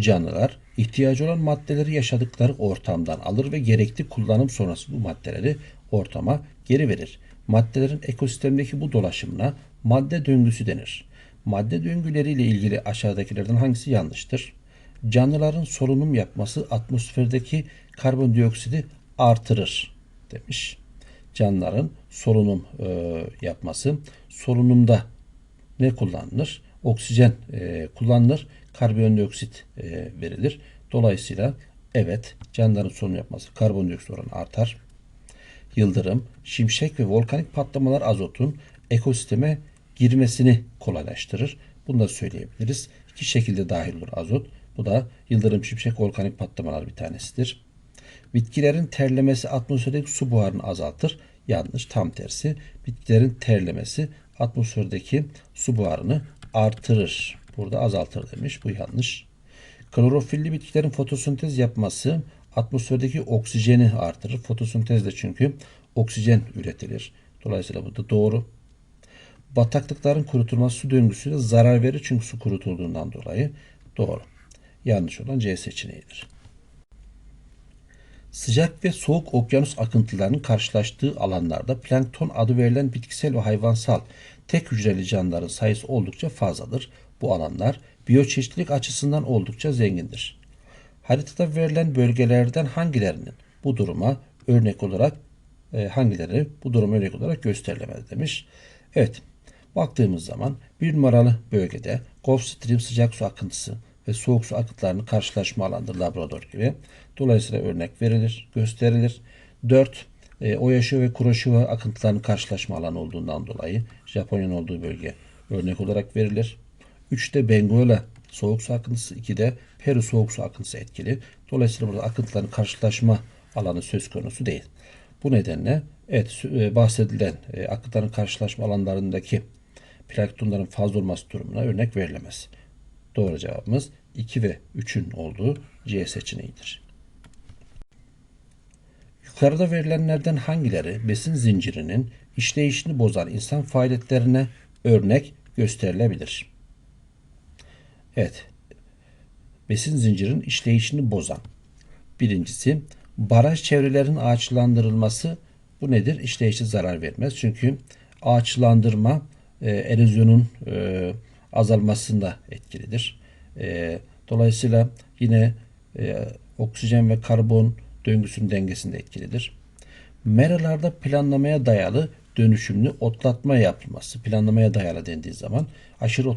canlılar ihtiyacı olan maddeleri yaşadıkları ortamdan alır ve gerekli kullanım sonrası bu maddeleri ortama geri verir. Maddelerin ekosistemdeki bu dolaşımına madde döngüsü denir. Madde döngüleriyle ilgili aşağıdakilerden hangisi yanlıştır? Canlıların solunum yapması atmosferdeki karbondioksidi artırır demiş. Canlıların solunum e, yapması solunumda ne kullanılır? Oksijen e, kullanılır, karbondioksit e, verilir. Dolayısıyla evet canlıların solunum yapması karbondioksit oranı artar. Yıldırım, şimşek ve volkanik patlamalar azotun ekosisteme girmesini kolaylaştırır. Bunu da söyleyebiliriz. İki şekilde dahil olur azot. Bu da yıldırım, şimşek, volkanik patlamalar bir tanesidir. Bitkilerin terlemesi atmosferdeki su buharını azaltır. Yanlış, tam tersi. Bitkilerin terlemesi atmosferdeki su buharını artırır. Burada azaltır demiş. Bu yanlış. Klorofilli bitkilerin fotosentez yapması atmosferdeki oksijeni artırır. Fotosentezde çünkü oksijen üretilir. Dolayısıyla bu da doğru. Bataklıkların kurutulması su döngüsüne zarar verir çünkü su kurutulduğundan dolayı doğru. Yanlış olan C seçeneğidir. Sıcak ve soğuk okyanus akıntılarının karşılaştığı alanlarda plankton adı verilen bitkisel ve hayvansal tek hücreli canlıların sayısı oldukça fazladır. Bu alanlar biyoçeşitlilik açısından oldukça zengindir. Haritada verilen bölgelerden hangilerinin bu duruma örnek olarak e, hangileri bu duruma örnek olarak gösterilemez demiş. Evet baktığımız zaman bir numaralı bölgede Gulf Stream sıcak su akıntısı ve soğuk su akıntılarının karşılaşma alanıdır Labrador gibi. Dolayısıyla örnek verilir, gösterilir. 4. E, Oyaşu ve Kuroşiva akıntılarının karşılaşma alanı olduğundan dolayı Japonya'nın olduğu bölge örnek olarak verilir. 3'te Benguela soğuk su akıntısı, 2'de Peru soğuk su akıntısı etkili. Dolayısıyla burada akıntıların karşılaşma alanı söz konusu değil. Bu nedenle evet e, bahsedilen e, akıntıların karşılaşma alanlarındaki planktonların fazla olması durumuna örnek verilemez. Doğru cevabımız 2 ve 3'ün olduğu C seçeneğidir. Yukarıda verilenlerden hangileri besin zincirinin işleyişini bozan insan faaliyetlerine örnek gösterilebilir? Evet. Besin zincirinin işleyişini bozan. Birincisi baraj çevrelerinin ağaçlandırılması bu nedir? İşleyişe zarar vermez. Çünkü ağaçlandırma e, erozyonun e, azalmasında etkilidir. E, dolayısıyla yine e, oksijen ve karbon döngüsünün dengesinde etkilidir. Meralarda planlamaya dayalı dönüşümlü otlatma yapılması. Planlamaya dayalı dendiği zaman aşırı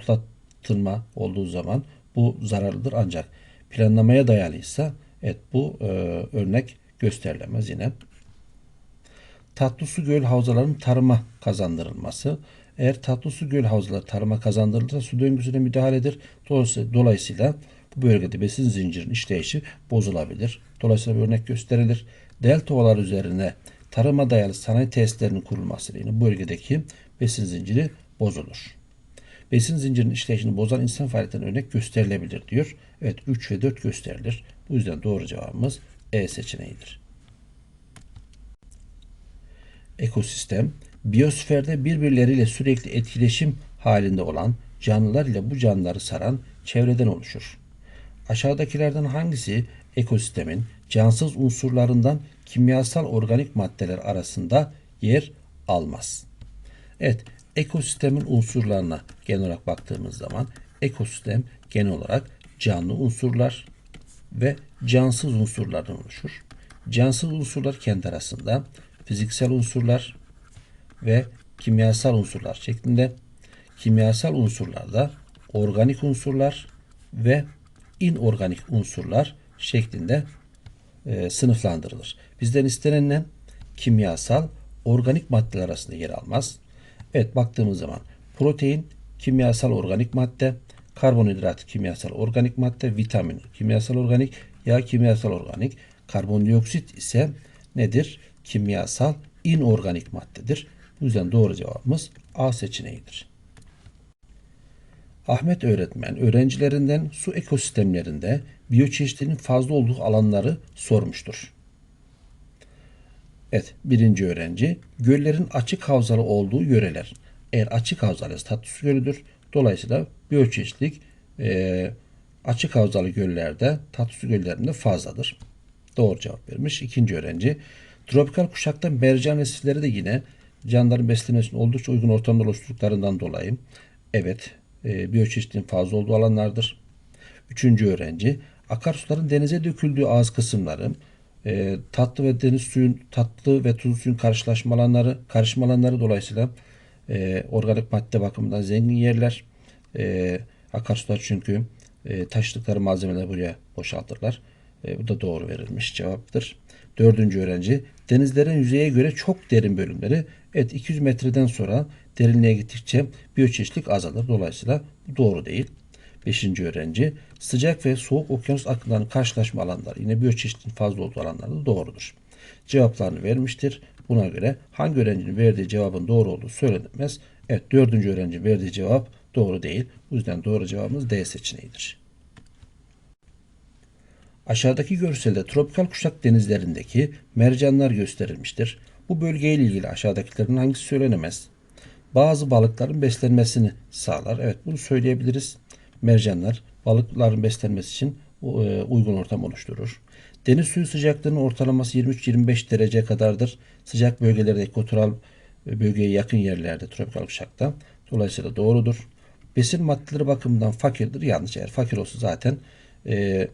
otlatılma olduğu zaman bu zararlıdır ancak planlamaya dayalıysa evet bu e, örnek gösterilemez yine. Tatlı su göl havzalarının tarıma kazandırılması. Eğer tatlı su göl havzaları tarıma kazandırılırsa su döngüsüne müdahaledir. Dolayısıyla, dolayısıyla bu bölgede besin zincirinin işleyişi bozulabilir. Dolayısıyla bir örnek gösterilir. Delta ovalar üzerine tarıma dayalı sanayi tesislerinin kurulmasıyla yine bu bölgedeki besin zinciri bozulur. Besin zincirinin işleyişini bozan insan faaliyetinden örnek gösterilebilir diyor. Evet 3 ve 4 gösterilir. Bu yüzden doğru cevabımız E seçeneğidir. Ekosistem, biyosferde birbirleriyle sürekli etkileşim halinde olan canlılar ile bu canlıları saran çevreden oluşur. Aşağıdakilerden hangisi ekosistemin cansız unsurlarından kimyasal organik maddeler arasında yer almaz? Evet, ekosistemin unsurlarına genel olarak baktığımız zaman ekosistem genel olarak canlı unsurlar ve cansız unsurlardan oluşur. Cansız unsurlar kendi arasında fiziksel unsurlar ve kimyasal unsurlar şeklinde kimyasal unsurlarda organik unsurlar ve inorganik unsurlar şeklinde e, sınıflandırılır. Bizden istenen ne? Kimyasal, organik maddeler arasında yer almaz. Evet baktığımız zaman protein kimyasal organik madde, karbonhidrat kimyasal organik madde, vitamin kimyasal organik, yağ kimyasal organik, karbondioksit ise nedir? Kimyasal inorganik maddedir. Bu yüzden doğru cevabımız A seçeneğidir. Ahmet öğretmen öğrencilerinden su ekosistemlerinde biyoçeşitliliğin fazla olduğu alanları sormuştur. Evet, birinci öğrenci göllerin açık havzalı olduğu yöreler. Eğer açık havzalı su gölüdür. Dolayısıyla biyoçeşitlilik e, açık havzalı göllerde, tatlı su göllerinde fazladır. Doğru cevap vermiş. İkinci öğrenci. Tropikal kuşakta mercan resifleri de yine canlıların beslenmesine oldukça uygun ortamda oluşturduklarından dolayı evet e, biyoçeşitliliğin fazla olduğu alanlardır. Üçüncü öğrenci. Akarsuların denize döküldüğü ağız kısımları e, tatlı ve deniz suyun tatlı ve tuzlu suyun karşılaşma alanları, karışma alanları dolayısıyla e, organik madde bakımından zengin yerler. E, akarsular çünkü e, taşıdıkları malzemeleri buraya boşaltırlar. E, bu da doğru verilmiş cevaptır. Dördüncü öğrenci denizlerin yüzeye göre çok derin bölümleri evet 200 metreden sonra derinliğe gittikçe biyoçeşitlik azalır. Dolayısıyla doğru değil. Beşinci öğrenci sıcak ve soğuk okyanus akımlarının karşılaşma alanları yine biyoçeşitliliğin fazla olduğu alanlarda doğrudur. Cevaplarını vermiştir. Buna göre hangi öğrencinin verdiği cevabın doğru olduğu söylenemez. Evet dördüncü öğrenci verdiği cevap doğru değil. Bu yüzden doğru cevabımız D seçeneğidir. Aşağıdaki görselde tropikal kuşak denizlerindeki mercanlar gösterilmiştir. Bu bölgeyle ilgili aşağıdakilerin hangisi söylenemez? Bazı balıkların beslenmesini sağlar. Evet bunu söyleyebiliriz. Mercanlar balıkların beslenmesi için e, uygun ortam oluşturur. Deniz suyu sıcaklığının ortalaması 23-25 derece kadardır. Sıcak bölgelerde ekvatoral bölgeye yakın yerlerde tropikal kuşakta. Dolayısıyla doğrudur. Besin maddeleri bakımından fakirdir. Yanlış. Eğer fakir olsa zaten e,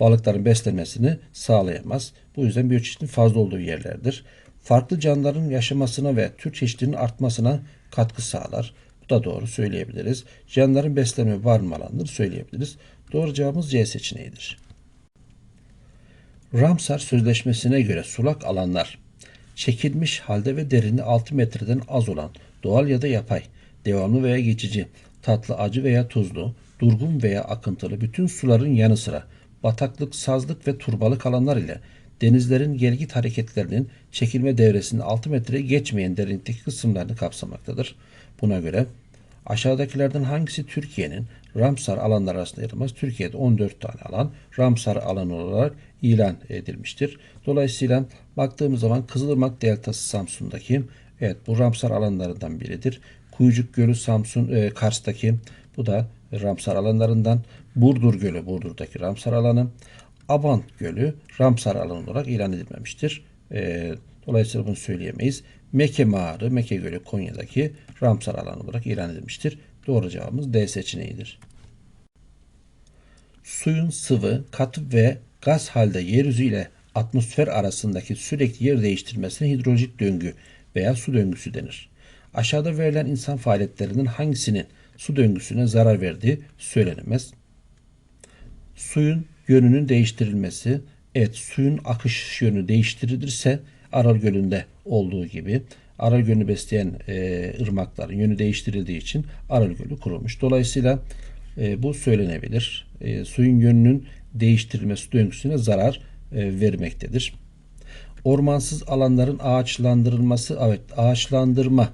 balıkların beslenmesini sağlayamaz. Bu yüzden biyoçeşitliliğin fazla olduğu yerlerdir. Farklı canlıların yaşamasına ve tür çeşitliliğinin artmasına katkı sağlar. Da doğru söyleyebiliriz. Canlıların beslenme barınma alanıdır söyleyebiliriz. Doğru cevabımız C seçeneğidir. Ramsar Sözleşmesi'ne göre sulak alanlar çekilmiş halde ve derinliği 6 metreden az olan doğal ya da yapay, devamlı veya geçici, tatlı, acı veya tuzlu, durgun veya akıntılı bütün suların yanı sıra bataklık, sazlık ve turbalık alanlar ile denizlerin gelgit hareketlerinin çekilme devresinin 6 metreye geçmeyen derinlikteki kısımlarını kapsamaktadır. Buna göre aşağıdakilerden hangisi Türkiye'nin Ramsar alanlar arasında yer almaz? Türkiye'de 14 tane alan Ramsar alanı olarak ilan edilmiştir. Dolayısıyla baktığımız zaman Kızılırmak Deltası Samsun'daki evet bu Ramsar alanlarından biridir. Kuyucuk Gölü Samsun e, Kars'taki bu da Ramsar alanlarından. Burdur Gölü Burdur'daki Ramsar alanı. Abant Gölü Ramsar alanı olarak ilan edilmemiştir. E, dolayısıyla bunu söyleyemeyiz. Mekke Mağarı, Mekke Gölü Konya'daki Ramsar alanı olarak ilan edilmiştir. Doğru cevabımız D seçeneğidir. Suyun sıvı, katı ve gaz halde yeryüzü ile atmosfer arasındaki sürekli yer değiştirmesine hidrolojik döngü veya su döngüsü denir. Aşağıda verilen insan faaliyetlerinden hangisinin su döngüsüne zarar verdiği söylenemez. Suyun yönünün değiştirilmesi, evet suyun akış yönü değiştirilirse Aral Gölü'nde olduğu gibi Aral Gölü'nü besleyen e, ırmakların yönü değiştirildiği için Aral Gölü kurulmuş. Dolayısıyla e, bu söylenebilir. E, suyun yönünün değiştirilmesi döngüsüne zarar e, vermektedir. Ormansız alanların ağaçlandırılması, evet ağaçlandırma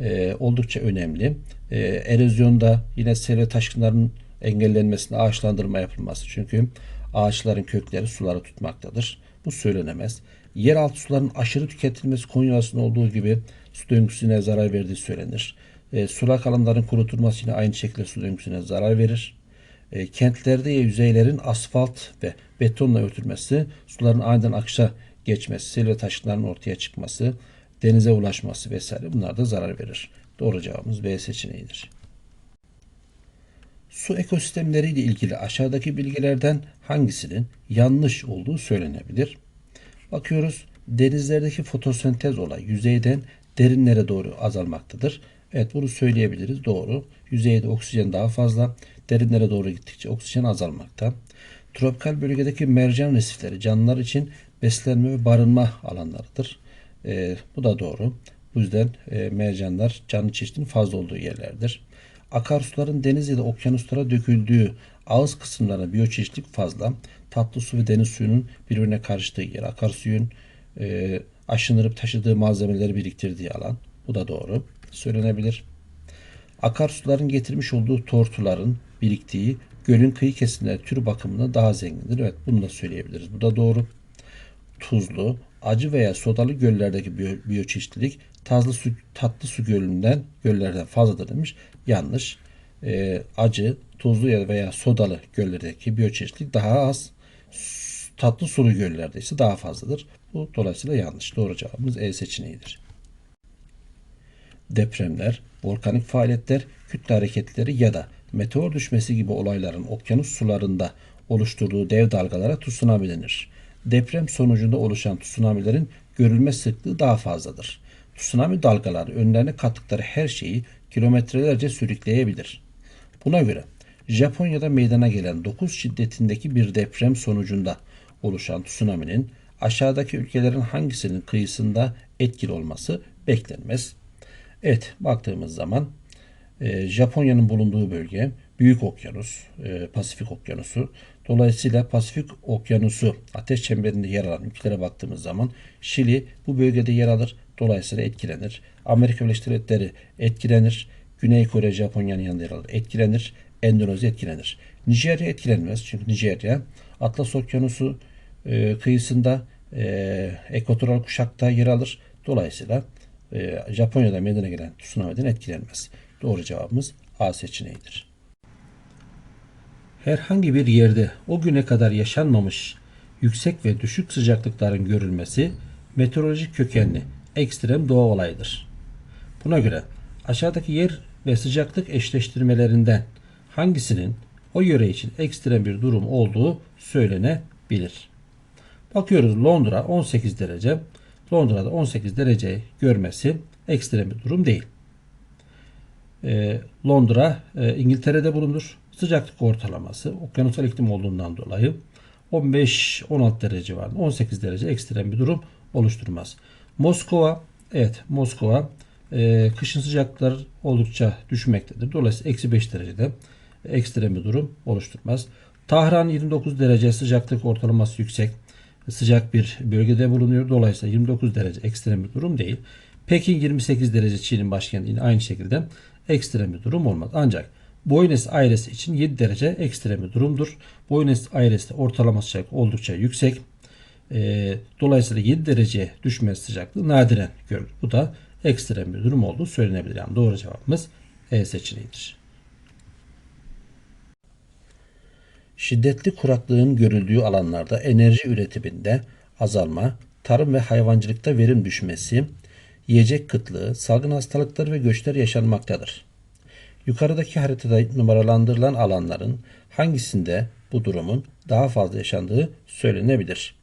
e, oldukça önemli. E, erozyonda yine sel ve taşkınların engellenmesine ağaçlandırma yapılması. Çünkü ağaçların kökleri suları tutmaktadır. Bu söylenemez. Yeraltı suların aşırı tüketilmesi Konya'sında olduğu gibi su döngüsüne zarar verdiği söylenir. E, sulak alanların kurutulması yine aynı şekilde su döngüsüne zarar verir. E, kentlerde yüzeylerin asfalt ve betonla örtülmesi, suların aniden akışa geçmesi, sel ve taşkınların ortaya çıkması, denize ulaşması vesaire bunlar da zarar verir. Doğru cevabımız B seçeneğidir. Su ekosistemleriyle ilgili aşağıdaki bilgilerden hangisinin yanlış olduğu söylenebilir? Bakıyoruz denizlerdeki fotosentez olay yüzeyden derinlere doğru azalmaktadır. Evet bunu söyleyebiliriz. Doğru. Yüzeyde oksijen daha fazla. Derinlere doğru gittikçe oksijen azalmakta. Tropikal bölgedeki mercan resifleri canlılar için beslenme ve barınma alanlarıdır. E, bu da doğru. Bu yüzden e, mercanlar canlı çeşitliliğin fazla olduğu yerlerdir. Akarsuların deniz ya da okyanuslara döküldüğü ağız kısımlarına biyoçeşitlik fazla. Tatlı su ve deniz suyunun birbirine karıştığı yer. Akarsuyun e, aşınırıp taşıdığı malzemeleri biriktirdiği alan. Bu da doğru. Söylenebilir. Akarsuların getirmiş olduğu tortuların biriktiği gölün kıyı kesimleri tür bakımında daha zengindir. Evet bunu da söyleyebiliriz. Bu da doğru. Tuzlu, acı veya sodalı göllerdeki biyo, biyoçeşitlilik tatlı su, tatlı su gölünden, göllerden fazladır demiş. Yanlış. e, acı, tuzlu ya veya sodalı göllerdeki biyoçeşitlilik daha az. Tatlı sulu göllerde ise daha fazladır. Bu dolayısıyla yanlış. Doğru cevabımız E seçeneğidir. Depremler, volkanik faaliyetler, kütle hareketleri ya da meteor düşmesi gibi olayların okyanus sularında oluşturduğu dev dalgalara tsunami denir. Deprem sonucunda oluşan tsunamilerin görülme sıklığı daha fazladır. Tsunami dalgaları önlerine kattıkları her şeyi kilometrelerce sürükleyebilir. Buna göre Japonya'da meydana gelen 9 şiddetindeki bir deprem sonucunda oluşan tsunami'nin aşağıdaki ülkelerin hangisinin kıyısında etkili olması beklenmez. Evet baktığımız zaman e, Japonya'nın bulunduğu bölge Büyük Okyanus, e, Pasifik Okyanusu. Dolayısıyla Pasifik Okyanusu ateş çemberinde yer alan ülkelere baktığımız zaman Şili bu bölgede yer alır. Dolayısıyla etkilenir. Amerika Birleşik Devletleri etkilenir. Güney Kore Japonya'nın yanında yer alır. Etkilenir. Endonezya etkilenir. Nijerya etkilenmez. Çünkü Nijerya Atlas Okyanusu e, kıyısında e, ekvatoral kuşakta yer alır. Dolayısıyla e, Japonya'da meydana gelen tsunami'den etkilenmez. Doğru cevabımız A seçeneğidir. Herhangi bir yerde o güne kadar yaşanmamış yüksek ve düşük sıcaklıkların görülmesi meteorolojik kökenli ekstrem doğa olayıdır. Buna göre aşağıdaki yer ve sıcaklık eşleştirmelerinden hangisinin o yöre için ekstrem bir durum olduğu söylenebilir. Bakıyoruz Londra 18 derece. Londra'da 18 derece görmesi ekstrem bir durum değil. Ee, Londra e, İngiltere'de bulunur. Sıcaklık ortalaması okyanusal iklim olduğundan dolayı 15-16 derece var. 18 derece ekstrem bir durum oluşturmaz. Moskova evet Moskova e, kışın sıcaklıklar oldukça düşmektedir. Dolayısıyla eksi 5 derecede ekstrem bir durum oluşturmaz. Tahran 29 derece sıcaklık ortalaması yüksek sıcak bir bölgede bulunuyor. Dolayısıyla 29 derece ekstrem bir durum değil. Pekin 28 derece Çin'in başkenti aynı şekilde ekstrem bir durum olmaz. Ancak Buenos Aires için 7 derece ekstrem bir durumdur. Buenos Aires'te ortalama sıcaklık oldukça yüksek. Ee, dolayısıyla 7 derece düşme sıcaklığı nadiren görülür. Bu da ekstrem bir durum olduğu söylenebilir. Yani doğru cevabımız E seçeneğidir. Şiddetli kuraklığın görüldüğü alanlarda enerji üretiminde azalma, tarım ve hayvancılıkta verim düşmesi, yiyecek kıtlığı, salgın hastalıklar ve göçler yaşanmaktadır. Yukarıdaki haritada numaralandırılan alanların hangisinde bu durumun daha fazla yaşandığı söylenebilir.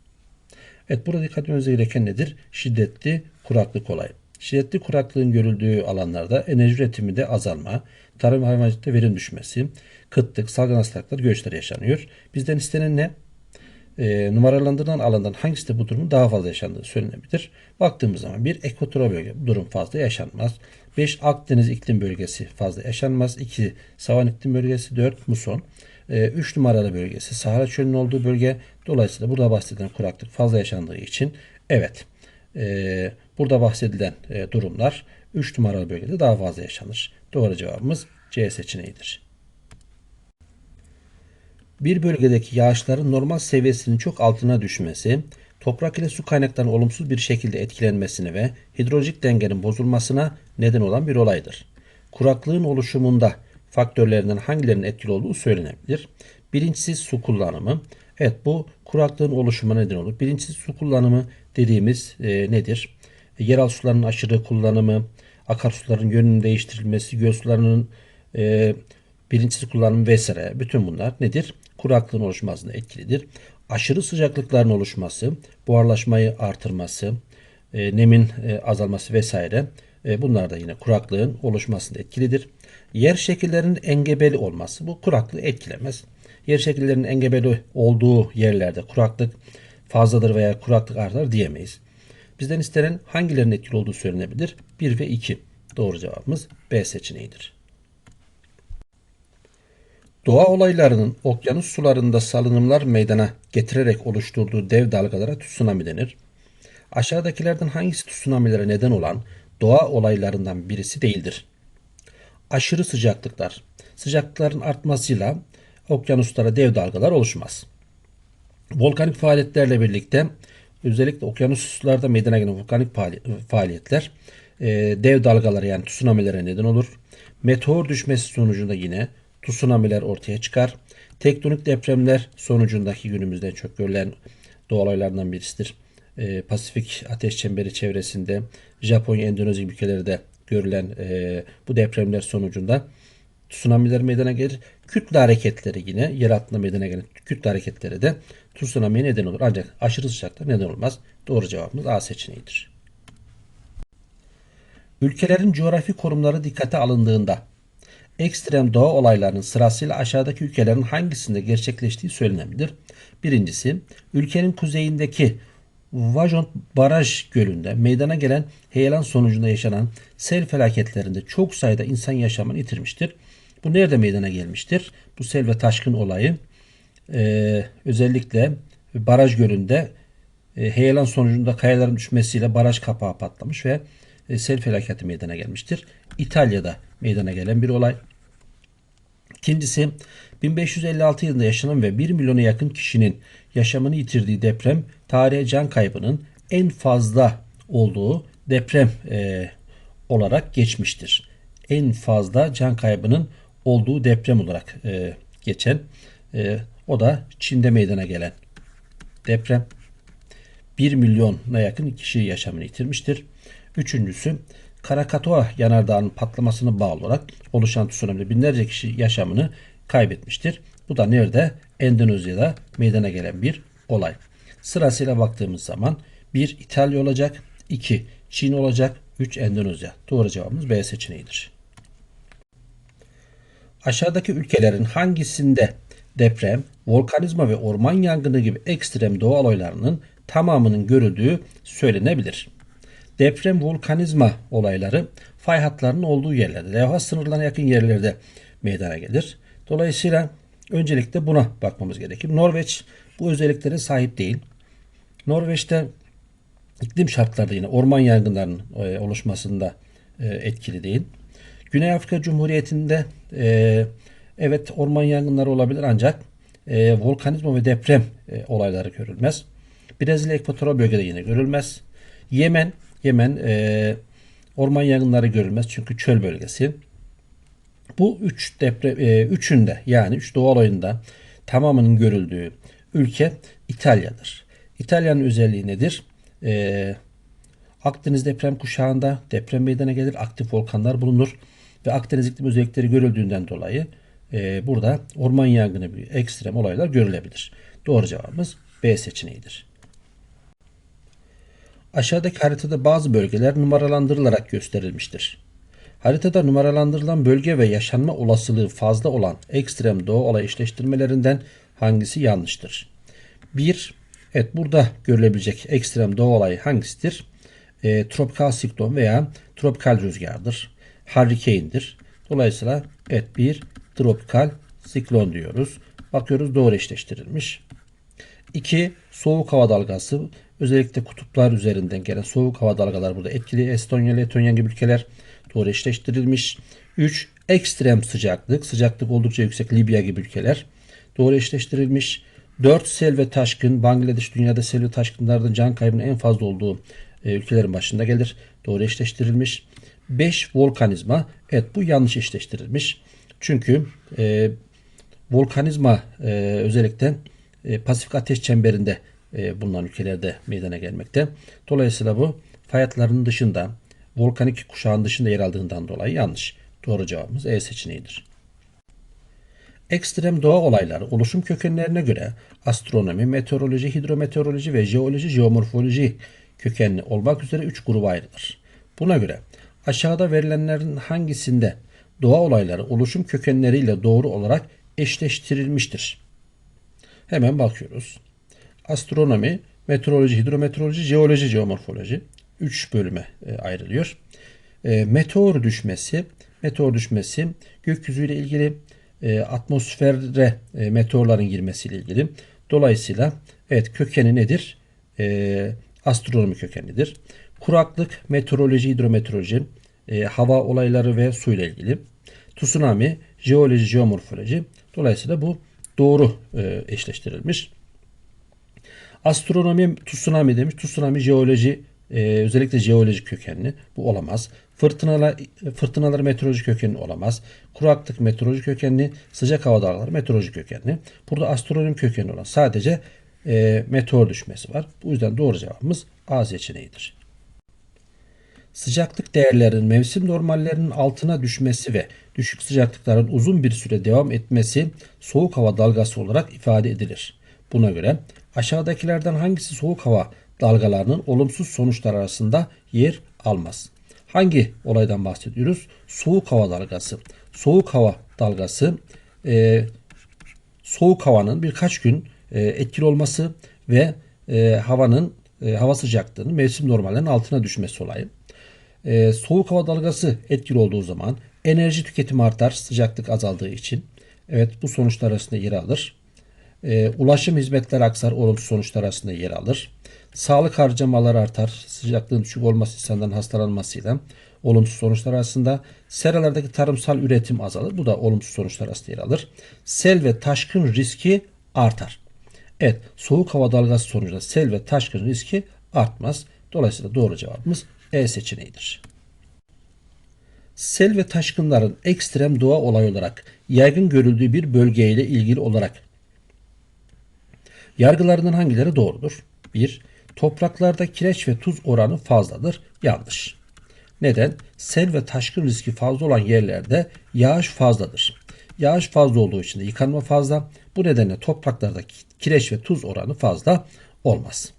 Evet burada dikkat etmemiz gereken nedir? Şiddetli kuraklık olayı. Şiddetli kuraklığın görüldüğü alanlarda enerji üretiminde azalma, tarım ve hayvancılıkta verim düşmesi, kıtlık, salgın hastalıklar, göçler yaşanıyor. Bizden istenen ne? E, numaralandırılan alandan hangisi de bu durumun daha fazla yaşandığı söylenebilir. Baktığımız zaman bir ekvatoral bölge durum fazla yaşanmaz. 5 Akdeniz iklim bölgesi fazla yaşanmaz. 2 Savan iklim bölgesi 4 Muson. 3 numaralı bölgesi Sahara çölünün olduğu bölge. Dolayısıyla burada bahsedilen kuraklık fazla yaşandığı için evet e, burada bahsedilen e, durumlar 3 numaralı bölgede daha fazla yaşanır. Doğru cevabımız C seçeneğidir. Bir bölgedeki yağışların normal seviyesinin çok altına düşmesi, toprak ile su kaynaklarının olumsuz bir şekilde etkilenmesine ve hidrolojik dengenin bozulmasına neden olan bir olaydır. Kuraklığın oluşumunda faktörlerinden hangilerinin etkili olduğu söylenebilir. Bilinçsiz su kullanımı. Evet bu kuraklığın oluşumuna neden olur. Bilinçsiz su kullanımı dediğimiz e, nedir? E, yeraltı sularının aşırı kullanımı, akarsuların yönünün değiştirilmesi, göl sularının e, bilinçsiz kullanımı vesaire. Bütün bunlar nedir? Kuraklığın oluşmasına etkilidir. Aşırı sıcaklıkların oluşması, buharlaşmayı artırması, e, nemin e, azalması vesaire. E, bunlar da yine kuraklığın oluşmasında etkilidir. Yer şekillerinin engebeli olması bu kuraklığı etkilemez. Yer şekillerinin engebeli olduğu yerlerde kuraklık fazladır veya kuraklık artar diyemeyiz. Bizden istenen hangilerinin etkili olduğu söylenebilir? 1 ve 2. Doğru cevabımız B seçeneğidir. Doğa olaylarının okyanus sularında salınımlar meydana getirerek oluşturduğu dev dalgalara tsunami denir. Aşağıdakilerden hangisi tsunamilere neden olan doğa olaylarından birisi değildir? Aşırı sıcaklıklar. Sıcaklıkların artmasıyla okyanuslara dev dalgalar oluşmaz. Volkanik faaliyetlerle birlikte özellikle okyanuslarda meydana gelen volkanik faaliyetler e, dev dalgaları yani tsunamilere neden olur. Meteor düşmesi sonucunda yine tsunamiler ortaya çıkar. Tektonik depremler sonucundaki günümüzde çok görülen doğa olaylarından birisidir. E, Pasifik ateş çemberi çevresinde Japonya, Endonezya ülkelerde görülen e, bu depremler sonucunda tsunamiler meydana gelir. Kütle hareketleri yine yer altında meydana gelen kütle hareketleri de tsunamiye neden olur. Ancak aşırı sıcaklık neden olmaz. Doğru cevabımız A seçeneğidir. Ülkelerin coğrafi konumları dikkate alındığında ekstrem doğa olaylarının sırasıyla aşağıdaki ülkelerin hangisinde gerçekleştiği söylenebilir. Birincisi, ülkenin kuzeyindeki Vajont Baraj Gölü'nde meydana gelen heyelan sonucunda yaşanan sel felaketlerinde çok sayıda insan yaşamını yitirmiştir. Bu nerede meydana gelmiştir? Bu sel ve taşkın olayı e, özellikle baraj gölünde e, heyelan sonucunda kayaların düşmesiyle baraj kapağı patlamış ve e, sel felaketi meydana gelmiştir. İtalya'da meydana gelen bir olay. İkincisi 1556 yılında yaşanan ve 1 milyona yakın kişinin yaşamını yitirdiği deprem tarihe can kaybının en fazla olduğu deprem e, olarak geçmiştir. En fazla can kaybının olduğu deprem olarak e, geçen e, o da Çin'de meydana gelen deprem. 1 milyona yakın kişi yaşamını yitirmiştir. Üçüncüsü Krakatoa yanardağının patlamasına bağlı olarak oluşan tsunami'de binlerce kişi yaşamını kaybetmiştir. Bu da nerede? Endonezya'da meydana gelen bir olay. Sırasıyla baktığımız zaman 1 İtalya olacak, 2 Çin olacak, 3 Endonezya. Doğru cevabımız B seçeneğidir. Aşağıdaki ülkelerin hangisinde deprem, volkanizma ve orman yangını gibi ekstrem doğa olaylarının tamamının görüldüğü söylenebilir. Deprem, volkanizma olayları fay hatlarının olduğu yerlerde, levha sınırlarına yakın yerlerde meydana gelir. Dolayısıyla öncelikle buna bakmamız gerekir. Norveç bu özelliklere sahip değil. Norveç'te iklim şartları yine orman yangınlarının e, oluşmasında e, etkili değil. Güney Afrika Cumhuriyeti'nde e, evet orman yangınları olabilir ancak volkanizma ve deprem olayları görülmez. Brezilya ekvatoral bölgede yine görülmez. Yemen Yemen orman yangınları görülmez çünkü çöl bölgesi. Bu üç deprem e, üçünde yani üç doğal oyunda tamamının görüldüğü ülke İtalya'dır. İtalya'nın özelliği nedir? E, Akdeniz deprem kuşağında deprem meydana gelir, aktif volkanlar bulunur ve Akdeniz iklim özellikleri görüldüğünden dolayı e, burada orman yangını gibi ekstrem olaylar görülebilir. Doğru cevabımız B seçeneğidir. Aşağıdaki haritada bazı bölgeler numaralandırılarak gösterilmiştir. Haritada numaralandırılan bölge ve yaşanma olasılığı fazla olan ekstrem doğa olay eşleştirmelerinden hangisi yanlıştır? 1. Evet burada görülebilecek ekstrem doğa olayı hangisidir? E, tropikal siklon veya tropikal rüzgardır. Hurricane'dir. Dolayısıyla evet bir tropikal siklon diyoruz. Bakıyoruz doğru eşleştirilmiş. 2. Soğuk hava dalgası. Özellikle kutuplar üzerinden gelen soğuk hava dalgaları burada etkili. Estonya, Letonya gibi ülkeler doğru eşleştirilmiş. 3. Ekstrem sıcaklık. Sıcaklık oldukça yüksek Libya gibi ülkeler doğru eşleştirilmiş. 4. Sel ve taşkın. Bangladeş dünyada sel ve taşkınlarda can kaybının en fazla olduğu e, ülkelerin başında gelir. Doğru eşleştirilmiş. 5. Volkanizma. Evet bu yanlış eşleştirilmiş. Çünkü e, volkanizma e, özellikle e, Pasifik ateş çemberinde e, bulunan ülkelerde meydana gelmekte. Dolayısıyla bu fay dışında volkanik kuşağın dışında yer aldığından dolayı yanlış. Doğru cevabımız E seçeneğidir. Ekstrem doğa olayları oluşum kökenlerine göre astronomi, meteoroloji, hidrometeoroloji ve jeoloji, jeomorfoloji kökenli olmak üzere 3 gruba ayrılır. Buna göre aşağıda verilenlerin hangisinde doğa olayları oluşum kökenleriyle doğru olarak eşleştirilmiştir? Hemen bakıyoruz. Astronomi, meteoroloji, hidrometeoroloji, jeoloji, jeomorfoloji. 3 bölüme e, ayrılıyor. E, meteor düşmesi, meteor düşmesi gökyüzüyle ilgili e, atmosfere meteorların girmesiyle ilgili. Dolayısıyla evet kökeni nedir? Astronomi kökenidir. Kuraklık, meteoroloji, hidrometeoroloji, e, hava olayları ve su ile ilgili. Tsunami, jeoloji, jeomorfoloji. Dolayısıyla bu doğru e, eşleştirilmiş. Astronomi tsunami demiş. Tsunami jeoloji e, özellikle jeolojik kökenli bu olamaz. Fırtınalar, fırtınalar meteorolojik kökenli olamaz. Kuraklık meteorolojik kökenli, sıcak hava dalgaları meteorolojik kökenli. Burada astronomi kökenli olan sadece e, meteor düşmesi var. Bu yüzden doğru cevabımız A seçeneğidir. Sıcaklık değerlerinin mevsim normallerinin altına düşmesi ve düşük sıcaklıkların uzun bir süre devam etmesi soğuk hava dalgası olarak ifade edilir. Buna göre aşağıdakilerden hangisi soğuk hava dalgalarının olumsuz sonuçlar arasında yer almaz? Hangi olaydan bahsediyoruz? Soğuk hava dalgası. Soğuk hava dalgası e, soğuk havanın birkaç gün e, etkili olması ve e, havanın e, hava sıcaklığının mevsim normallerinin altına düşmesi olayı. E, soğuk hava dalgası etkili olduğu zaman enerji tüketimi artar sıcaklık azaldığı için. Evet bu sonuçlar arasında yer alır. E, ulaşım hizmetleri aksar olumsuz sonuçlar arasında yer alır. Sağlık harcamaları artar. Sıcaklığın düşük olması insanların hastalanmasıyla olumsuz sonuçlar arasında. Seralardaki tarımsal üretim azalır. Bu da olumsuz sonuçlar arasında yer alır. Sel ve taşkın riski artar. Evet soğuk hava dalgası sonucunda sel ve taşkın riski artmaz. Dolayısıyla doğru cevabımız E seçeneğidir. Sel ve taşkınların ekstrem doğa olay olarak yaygın görüldüğü bir bölgeyle ilgili olarak yargılarından hangileri doğrudur? 1. Topraklarda kireç ve tuz oranı fazladır. Yanlış. Neden? Sel ve taşkın riski fazla olan yerlerde yağış fazladır. Yağış fazla olduğu için de yıkanma fazla. Bu nedenle topraklarda kireç ve tuz oranı fazla olmaz.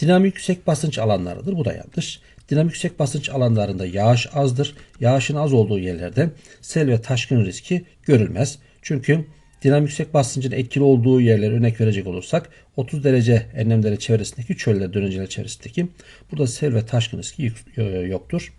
Dinamik yüksek basınç alanlarıdır. Bu da yanlış. Dinamik yüksek basınç alanlarında yağış azdır. Yağışın az olduğu yerlerde sel ve taşkın riski görülmez. Çünkü dinamik yüksek basıncın etkili olduğu yerlere örnek verecek olursak 30 derece enlemleri çevresindeki çöller döneceler çevresindeki burada sel ve taşkın riski yoktur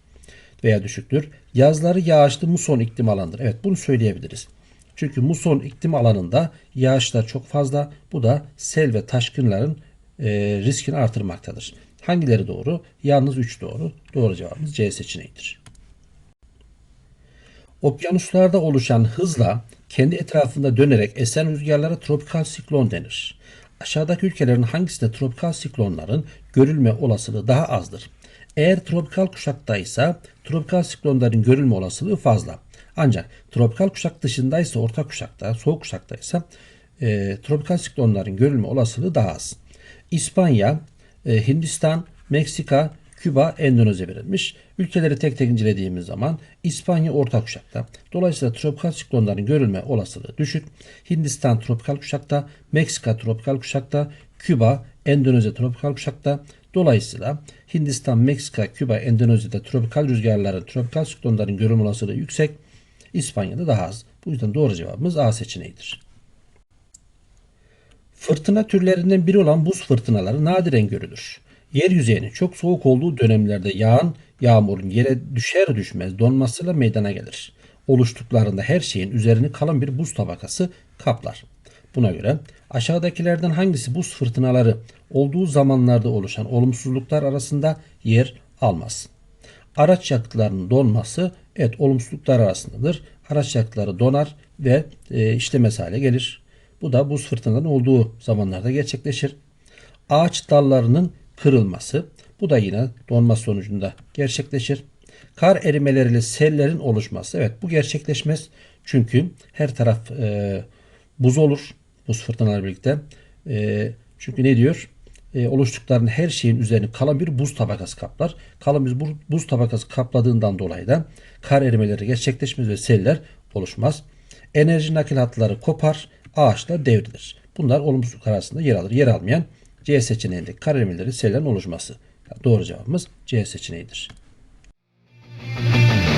veya düşüktür. Yazları yağışlı muson iklim alanıdır. Evet bunu söyleyebiliriz. Çünkü muson iklim alanında yağışlar çok fazla. Bu da sel ve taşkınların e, riskini artırmaktadır. Hangileri doğru? Yalnız 3 doğru. Doğru cevabımız C seçeneğidir. Okyanuslarda oluşan hızla kendi etrafında dönerek esen rüzgarlara tropikal siklon denir. Aşağıdaki ülkelerin hangisinde tropikal siklonların görülme olasılığı daha azdır? Eğer tropikal kuşakta ise tropikal siklonların görülme olasılığı fazla. Ancak tropikal kuşak dışındaysa orta kuşakta, soğuk kuşakta ise e, tropikal siklonların görülme olasılığı daha az. İspanya, Hindistan, Meksika, Küba, Endonezya verilmiş. Ülkeleri tek tek incelediğimiz zaman İspanya orta kuşakta. Dolayısıyla tropikal siklonların görülme olasılığı düşük. Hindistan tropikal kuşakta, Meksika tropikal kuşakta, Küba, Endonezya tropikal kuşakta. Dolayısıyla Hindistan, Meksika, Küba, Endonezya'da tropikal rüzgarların, tropikal siklonların görülme olasılığı yüksek. İspanya'da daha az. Bu yüzden doğru cevabımız A seçeneğidir. Fırtına türlerinden biri olan buz fırtınaları nadiren görülür. Yer yüzeyinin çok soğuk olduğu dönemlerde yağan yağmurun yere düşer düşmez donmasıyla meydana gelir. Oluştuklarında her şeyin üzerini kalın bir buz tabakası kaplar. Buna göre aşağıdakilerden hangisi buz fırtınaları olduğu zamanlarda oluşan olumsuzluklar arasında yer almaz? Araç yakıtlarının donması evet olumsuzluklar arasındadır. Araç yakıtları donar ve e, işlemez hale gelir. Bu da buz fırtınaların olduğu zamanlarda gerçekleşir. Ağaç dallarının kırılması. Bu da yine donma sonucunda gerçekleşir. Kar erimeleriyle sellerin oluşması. Evet bu gerçekleşmez. Çünkü her taraf e, buz olur. Buz fırtınalarla birlikte. E, çünkü ne diyor? E, oluştuklarının her şeyin üzerine kalan bir buz tabakası kaplar. Kalın bir buz tabakası kapladığından dolayı da kar erimeleri gerçekleşmez ve seller oluşmaz. Enerji nakil hatları kopar, ağaçlar devrilir. Bunlar olumsuz kararsında yer alır. Yer almayan C seçeneğindeki karelemeleri serilerin oluşması. Doğru cevabımız C seçeneğidir. Müzik